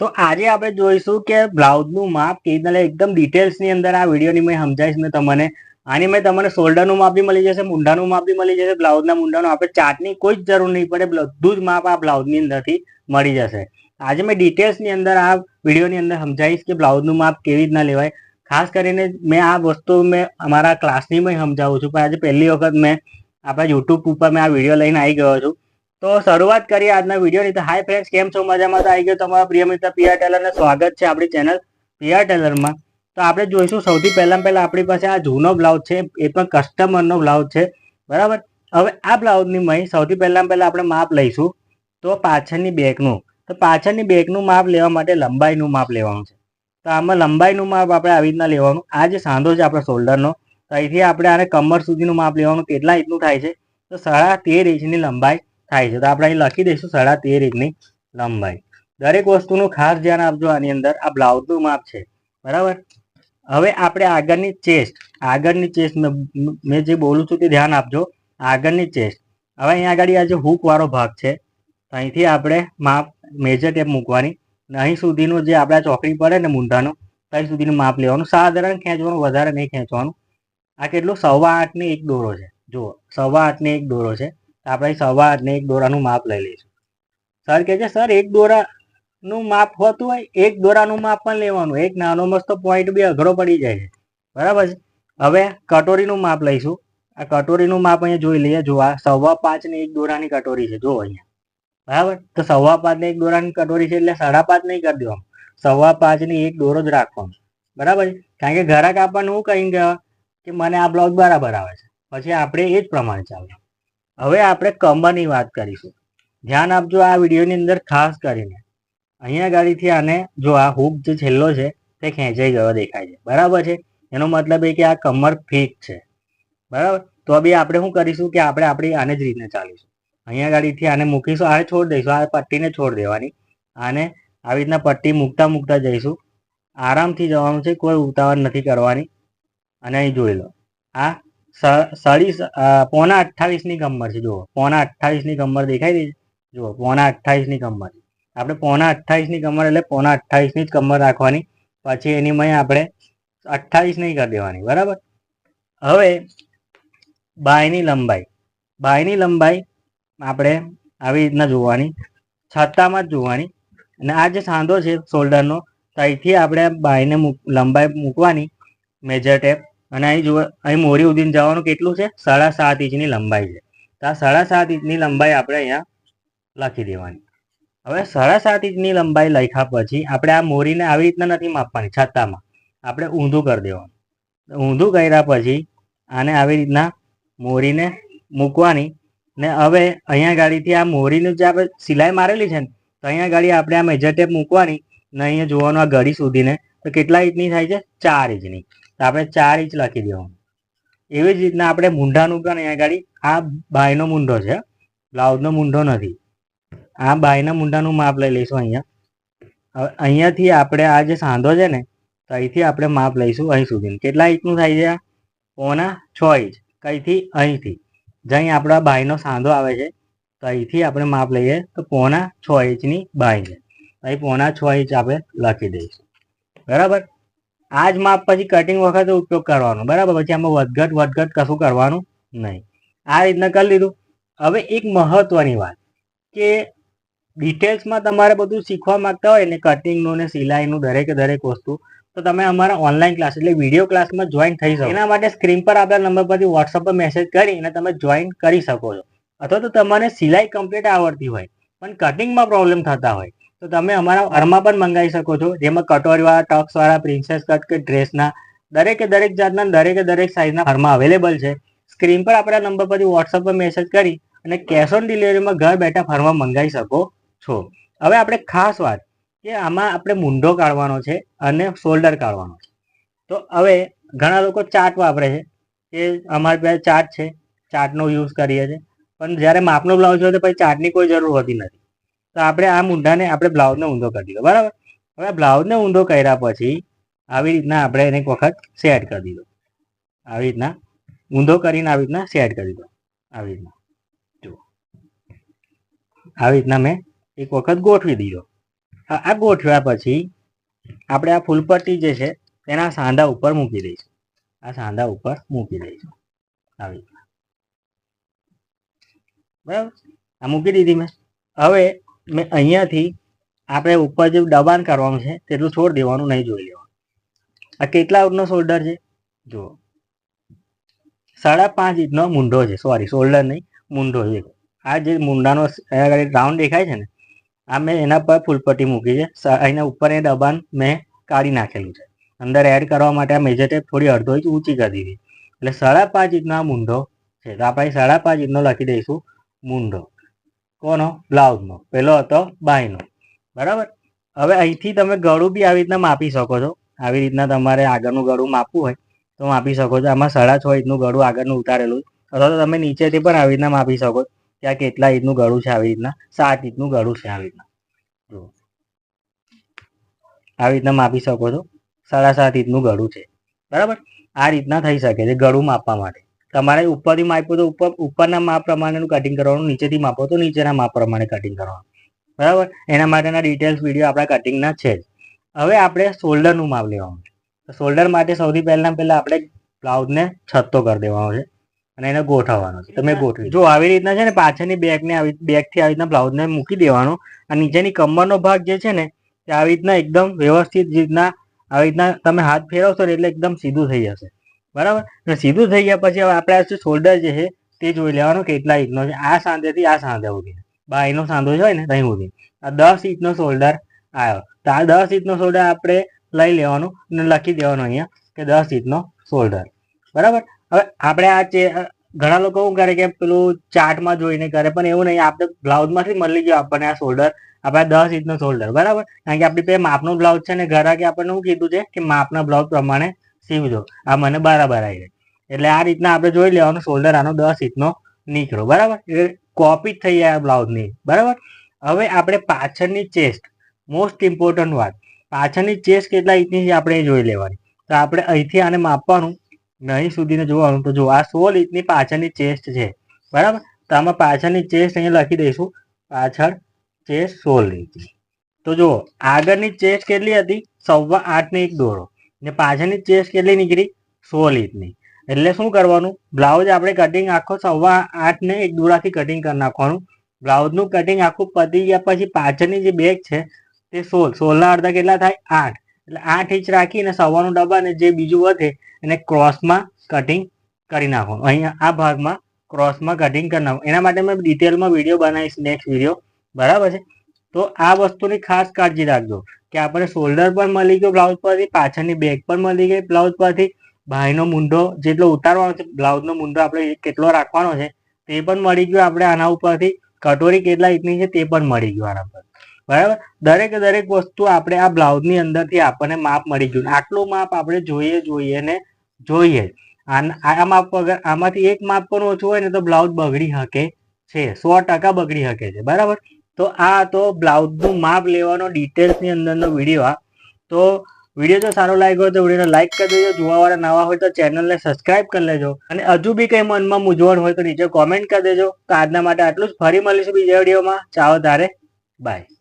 તો આજે આપણે જોઈશું કે બ્લાઉઝનું માપ કેવી રીતના એકદમ ડિટેલ્સની અંદર આ વિડીયોની મેં સમજાવીશ મેં તમને. આની મેં તમને શોલ્ડરનું માપ બી મળી જશે, મુંડાનું માપ બી મળી જશે, બ્લાઉઝના મુંડાનું, આપણે ચાર્ટની કોઈ જ જરૂર નહીં પડે, બધું જ માપ આ બ્લાઉઝની અંદરથી મળી જશે. આજે મેં ડિટેલ્સની અંદર આ વિડીયોની અંદર સમજાવીશ કે બ્લાઉઝનું માપ કેવી રીતના લેવાય. ખાસ કરીને મેં આ વસ્તુ મેં અમારા ક્લાસની મેં સમજાવું છું, પણ આજે પહેલી વખત મેં આપણા યુટ્યુબ ઉપર મેં આ વીડિયો લઈને આવી ગયો છું. તો શરૂઆત કરીએ આજના વિડીયોની તો હાય ફ્રેન્ડ્સ કેમ છો? મજામાં તો આવી ગયો તમારા પ્રિય મિત્ર પીઆર ટેલરને સ્વાગત છે આપણી ચેનલ પીઆર ટેલરમાં. તો આપણે જોઈશું સૌથી પહેલાં પહેલાં આપણી પાસે આ જૂનો બ્લાઉઝ છે, એ પણ કસ્ટમરનો બ્લાઉઝ છે. બરાબર? હવે આ બ્લાઉઝની મહી સૌથી પહેલાં પહેલાં આપણે માપ લઈશું. તો પાછળની બેકનું તો પાછળની બેકનું માપ લેવા માટે લંબાઈનું માપ લેવાનું છે. તો આમાં લંબાઈનું માપ આપણે આવી રીતના લેવાનું. આ જે સાંધો છે આપણા શોલ્ડરનો તો અહીંથી આપણે આને કમર સુધીનું માપ લેવાનું. કેટલા ઇંચનું થાય છે? તો સાડા તેર ઇંચની લંબાઈ. થાય છે. તો આપણે અહીં લખી દઈશું સાડા તેર ઇંચની લંબાઈ. દરેક વસ્તુનું ખાસ ધ્યાન આપજો આની અંદર. આ બ્લાઉઝનું માપ છે. બરાબર? હવે આપણે આગળની ચેસ્ટ. આગળની ચેસ્ટ મેં જે બોલું છું તે ધ્યાન આપજો. આગળની ચેસ્ટ. હવે અહીંયા આગળ આ જે હૂકવાળો ભાગ છે અહીંથી આપણે માપ મેજર ટેપ મૂકવાની. અહીં સુધીનું જે આપણા ચોકડી પડે ને મૂંઢાનું ત્યાં સુધીનું માપ લેવાનું. સાધારણ ખેંચવાનું, વધારે નહીં ખેંચવાનું. આ કેટલું? સવા આઠની એક દોરો છે. જુઓ, સવા આઠની એક દોરો છે. આપણે સવા આઠને એક દોરાનું માપ લઈ લઈશું. સર કહે છે, સર, એક દોરાનું માપ હોતું હોય, એક દોરાનું માપ પણ લેવાનું. એક નાનો મસ્તો પોઈન્ટ બી અઘરો પડી જાય છે. બરાબર છે? હવે કટોરીનું માપ લઈશું. આ કટોરીનું માપ અહીંયા જોઈ લઈએ. જો આ સવા પાંચ ને એક દોરાની કટોરી છે. જો અહીંયા. બરાબર? તો સવા પાંચ ને એક દોરાની કટોરી છે એટલે સાડા પાંચ નહીં કરી દેવાનું. સવા પાંચની એક દોરો જ રાખવાનો. બરાબર છે? કારણ કે ઘરાક આપણને હું કહી ગયા કે મને આ બ્લોગ બરાબર આવે છે. પછી આપણે એ જ પ્રમાણે ચાલે હવે આપણે કમરની વાત કરીશું. ધ્યાન આપજો આ વિડીયોની અંદર ખાસ કરીને. અહીંયા ગાડીથી આને જો આ હૂક જે છેલ્લો છે તે ખેંચાઈ ગયો દેખાય છે. બરાબર છે? એનો મતલબ એ કે આ કમર ફિટ છે. બરાબર? તો બી આપણે શું કરીશું કે આપણે આપણી આને જ રીતને ચાલીશું. અહીંયા ગાડીથી આને મૂકીશું. આને છોડ દઈશું. આ પટ્ટીને છોડ દેવાની. આને આવી રીતના પટ્ટી મૂકતા મૂકતા જઈશું. આરામથી જવાનું છે. કોઈ ઉતાવળ નથી કરવાની. અને અહીં જોઈ લો. આ સાડી પોણા અઠ્ઠાવીસની કમર છે, જુઓ. પોણા અઠ્ઠાવીસની કમર દેખાઈ રહી છે? જુઓ પોણા અઠ્ઠાવીસની કમર. આપણે પોણા અઠ્ઠાવીસની કમર એટલે પોણા અઠ્ઠાવીસની જ કમર રાખવાની. પછી એની મય આપણે અઠ્ઠાવીસ નહીં કરી દેવાની, બરાબર? હવે, બાયની લંબાઈ. બાયની લંબાઈ આપણે આવી રીતના જોવાની છત્તામાં જ જોવાની. અને આ જે સાંધો છે, શોલ્ડરનો ત્યાંથી આપણે બાયને લંબાઈ મૂકવાની. Measure tape. અને અહીં જુઓ, અહીં મોરી ઉદીન જવાનું કેટલું છે? સાડા સાત ઇંચની લંબાઈ છે. તો આ સાડા સાત ઇંચની લંબાઈ આપણે અહીંયા લખી દેવાની. હવે સાડા સાત ઇંચની લંબાઈ લખ્યા પછી આપણે આ મોરીને આવી રીતના નથી માપવાની છત્તામાં આપણે ઊંધું કરી દેવાનું. ઊંધું કર્યા પછી આને આવી રીતના મોરીને મૂકવાની. ને હવે અહીંયા ગાડીથી આ મોરીનું જે આપણે સિલાઈ મારેલી છે ને, તો અહીંયા ગાડી આપણે આ મેજર ટેપ મૂકવાની. ને અહીંયા જોવાનું આ ઘડી સુધીને. તો કેટલા ઇંચની થાય છે? ચાર ઇંચની. આપણે ચાર ઇંચ લખી દેવાનું એવી જ રીતના આપણે મૂંઢાનું પણ અહીંયા આગળ, આ બાયનો મૂંઢો છે, બ્લાઉઝનો મૂંઢો નથી. આ બાયના મૂંઢાનું માપ લઈ લઈશું અહીંયા. હવે અહીંયાથી આપણે આ જે સાંધો છે ને, તો અહીંથી આપણે માપ લઈશું અહીં સુધી. કેટલા ઇંચનું થાય છે પોના છ ઇંચ. કઈથી? અહીંથી. જ્યાં આપણા બાયનો સાંધો આવે છે, તો અહીંથી આપણે માપ લઈએ તો પોના છ ઇંચની બાય છે. અહીં પોના છ ઇંચ આપણે લખી દઈશું. બરાબર? આ જ માપ પછી કટિંગ વખતે ઉપયોગ કરવાનો. બરાબર? પછી આમાં વધઘટ વધઘટ કશું કરવાનું નહીં. આ રીતના કરી લીધું. હવે એક મહત્વની વાત કે ડિટેલ્સમાં તમારે બધું શીખવા માંગતા હોય ને કટિંગનું ને સિલાઈનું દરેકે દરેક વસ્તુ, તો તમે અમારા ઓનલાઈન ક્લાસ એટલે વીડિયો ક્લાસમાં જોઈન થઈ શકો. એના માટે સ્ક્રીન પર આપેલા નંબર પરથી વોટ્સઅપ પર મેસેજ કરીને તમે જોઈન કરી શકો છો. અથવા તો તમારે સિલાઈ કમ્પ્લીટ આવડતી હોય, પણ કટિંગમાં પ્રોબ્લેમ થતા હોય. તો તમે અમારા ઘરમાં પણ મંગાવી શકો છો. જેમાં કટોરીવાળા, ટક્સવાળા, પ્રિન્સેસ કટ કે ડ્રેસના દરેકે દરેક જાતના દરેકે દરેક સાઇઝના ઘરમાં અવેલેબલ છે. સ્ક્રીન પર આપણા નંબર પરથી વોટ્સઅપ પર મેસેજ કરી અને કેશ ઓન ડિલિવરીમાં ઘર બેઠા ફરમાં મંગાવી શકો છો. હવે આપણે ખાસ વાત કે આમાં આપણે મુંડો કાઢવાનો છે અને શોલ્ડર કાઢવાનો છે. તો હવે ઘણા લોકો ચાર્ટ વાપરે છે. કે અમારી પાસે ચાર્ટ છે. ચાર્ટનો યુઝ કરીએ છીએ પણ જ્યારે માપનો બ્લાઉઝ હોય તો પછી ચાર્ટની કોઈ જરૂર હોતી નથી. તો આપણે આ મૂંઢાને આપણે બ્લાઉઝને ઊંધો કરી દીધો, બરાબર? હવે બ્લાઉઝને ઊંધો કર્યા પછી આવી રીતના આપણે એને એક વખત સેટ કરી દીધો. આવી રીતના ઊંધો કરીને આવી રીતના સેટ કરી દીધો. આવી રીતના. જુઓ. આવી રીતના મેં એક વખત ગોઠવી દીધો. આ ગોઠવ્યા પછી આપણે આ ફૂલપટ્ટી જે છે તેના સાંધા ઉપર મૂકી દઈશું. આ સાંધા ઉપર મૂકી દઈશું. આવી રીતના. બરાબર? આ મૂકી દીધી મેં. હવે મેં અહીંયાથી આપણે ઉપર જે દબાણ કરવાનું છે, તેટલું છોડ દેવાનું નહીં જોઈ લેવાનું. આ કેટલા ઇંચનો શોલ્ડર છે? જુઓ. સાડા પાંચ ઇંચનો મૂંઢો છે સોરી શોલ્ડર નહીં મૂંઢો છે. આ જે મૂંઢાનો રાઉન્ડ દેખાય છે ને, આ મેં એના પર ફૂલપટ્ટી મૂકી છે. અહીંના ઉપર એ દબાણ મેં કાઢી નાખેલું છે. અંદર એડ કરવા માટે આ મેજર ટેપ થોડી અડધો ઇંચ ઊંચી કરી દીધી. એટલે સાડા પાંચ ઇંચનો આ મૂંઢો છે. તો આપણે સાડા પાંચ ઇંચનો લખી દઈશું મૂંઢો કોનો? બ્લાઉઝનો. પેલો હતો બાયનો. બરાબર? હવે અહીંથી તમે ગળું બી આવી રીતના માપી શકો છો. આવી રીતના તમારે આગળનું ગળું માપવું હોય તો માપી શકો છો. આમાં સાડા છ ઇંચનું ગળું આગળનું ઉતારેલું. અથવા તો તમે નીચેથી પણ આવી રીતના માપી શકો. છો આ કેટલા ઇંચનું ગળું છે આવી રીતના? સાત ઇંચનું ગળું છે આવી રીતના. જુઓ. આવી રીતના માપી શકો છો. સાડા સાત ઇંચનું ગળું છે. બરાબર? આ રીતના થઈ શકે છે ગળું માપવા માટે. તમારે ઉપરથી માપ્યું તો ઉપર ઉપરના માપ પ્રમાણેનું કટિંગ કરવાનું નીચેથી માપો તો નીચેના માપ પ્રમાણે કટિંગ કરવાનું. બરાબર? એના માટેના ડિટેલ્સ વીડિયો આપણા કટિંગના છે જ. હવે આપણે શોલ્ડરનું માપ લેવાનું છે. શોલ્ડર માટે સૌથી પહેલાં પહેલાં આપણે બ્લાઉઝને છત્તો કરી દેવાનો છે અને એને ગોઠવવાનો છે. તમે ગોઠવી જો આવી રીતના છે ને પાછળની બેગને આવી બેગથી આવી રીતના બ્લાઉઝને મૂકી દેવાનો અને નીચેની કમરનો ભાગ જે છે ને તે આવી રીતના એકદમ વ્યવસ્થિત રીતના આવી રીતના તમે હાથ ફેરવશો ને એટલે એકદમ સીધું થઈ જશે. બરાબર? અને સીધું થઈ ગયા પછી હવે આપણે આ શોલ્ડર જે છે, તે જોઈ લેવાનો કેટલા ઇંચનો છે. આ સાંધેથી આ સાંધે સુધી. બાયનો સાંધો છે ને ત્યાં સુધી. આ દસ ઇંચનો શોલ્ડર આવ્યો. તો આ દસ ઇંચનો શોલ્ડર આપણે લઈ લેવાનું અને લખી દેવાનું અહીંયા કે દસ ઇંચનો શોલ્ડર બરાબર? હવે આપણે આ ઘણા લોકો શું કરે કે પેલું ચાર્ટમાં જોઈને કરે, પણ એવું નહીં. આપણે બ્લાઉઝમાંથી મળી ગયો આપણને આ શોલ્ડર આપણે દસ ઇંચનો શોલ્ડર બરાબર? કારણ કે આપણી પે માપનો બ્લાઉઝ છે ને ઘરાકે આપણને શું કીધું છે કે માપના બ્લાઉઝ પ્રમાણે સીવજો આ મને બરાબર આવી જાય. એટલે આ રીતના આપણે જોઈ લેવાનું શોલ્ડર આનો દસ ઇંચનો નીકળો. બરાબર? એટલે કોપી જ થઈ જાય બ્લાઉઝની બરાબર? હવે આપણે પાછળની ચેસ્ટ મોસ્ટ ઇમ્પોર્ટન્ટ વાત. પાછળની ચેસ્ટ કેટલા ઇંચની છે આપણે જોઈ લેવાની. તો આપણે અહીંથી આને માપવાનું નહીં સુધીને જોવાનું. તો જો, આ સોળ ઇંચની પાછળની ચેસ્ટ છે. બરાબર? તો આમાં પાછળની ચેસ્ટ અહીંયા લખી દઈશું. પાછળ ચેસ્ટ સોળ ઇંચની તો જુઓ આગળની ચેસ્ટ કેટલી હતી? સવા આઠની એક દોરો. ને પાછળની ચેસ્ટ કેટલી નીકળી? સોળ ઇંચની એટલે શું કરવાનું? બ્લાઉઝ આપણે કટિંગ આખો સવા આઠ ને એક દોરાથી કટિંગ કરી નાખવાનું. બ્લાઉઝનું કટિંગ આખું પતી ગયા પછી પાછળની જે બેગ છે, તે સોળ. સોળના અડધા કેટલા થાય? આઠ. એટલે આઠ ઇંચ રાખીને સવાનું ડબ્બા ને જે બીજું વધે, એને ક્રોસમાં કટિંગ કરી નાખવાનું. અહીંયા આ ભાગમાં ક્રોસમાં કટિંગ કરી નાખવાનું. એના માટે મેં ડિટેલમાં વીડિયો બનાવીશ નેક્સ્ટ વીડિયો બરાબર છે? તો આ વસ્તુની ખાસ કાળજી રાખજો. કે આપણે શોલ્ડર પણ મળી ગયો બ્લાઉઝ પરથી, પાછળની બેગ પણ મળી ગઈ બ્લાઉઝ પરથી. ભાઈનો મૂંઢો જેટલો ઉતારવાનો છે બ્લાઉઝનો મૂંઢો આપણે કેટલો રાખવાનો છે, તે પણ મળી ગયો આપણે આના ઉપરથી. કટોરી કેટલા ઇંચની છે, તે પણ મળી ગયું આના પર. બરાબર? દરેક દરેક વસ્તુ આપણે આ બ્લાઉઝની અંદરથી આપણને માપ મળી ગયું. આટલું માપ આપણે જોઈએ જોઈએ ને જોઈએ. આ માપ વગર, આમાંથી એક માપ પણ ઓછું હોય ને તો બ્લાઉઝ બગડી શકે છે. સો ટકા બગડી શકે છે. બરાબર? તો આ તો બ્લાઉઝનું માપ લેવાનો ડિટેલ્સની અંદરનો વીડિયો આ. તો વીડિયો જો સારો લાગ્યો હોય તો વિડીયોને લાઈક કરી દેજો. જોવાવાળા નવા હોય તો ચેનલને સબસ્ક્રાઇબ કરી લેજો. અને હજુ બી કંઈ મનમાં મૂંઝવણ હોય તો નીચે કોમેન્ટ કરી દેજો. તો આજના માટે આટલું જ. ફરી મળીશું બીજા વિડીયોમાં ચાલો તારે. બાય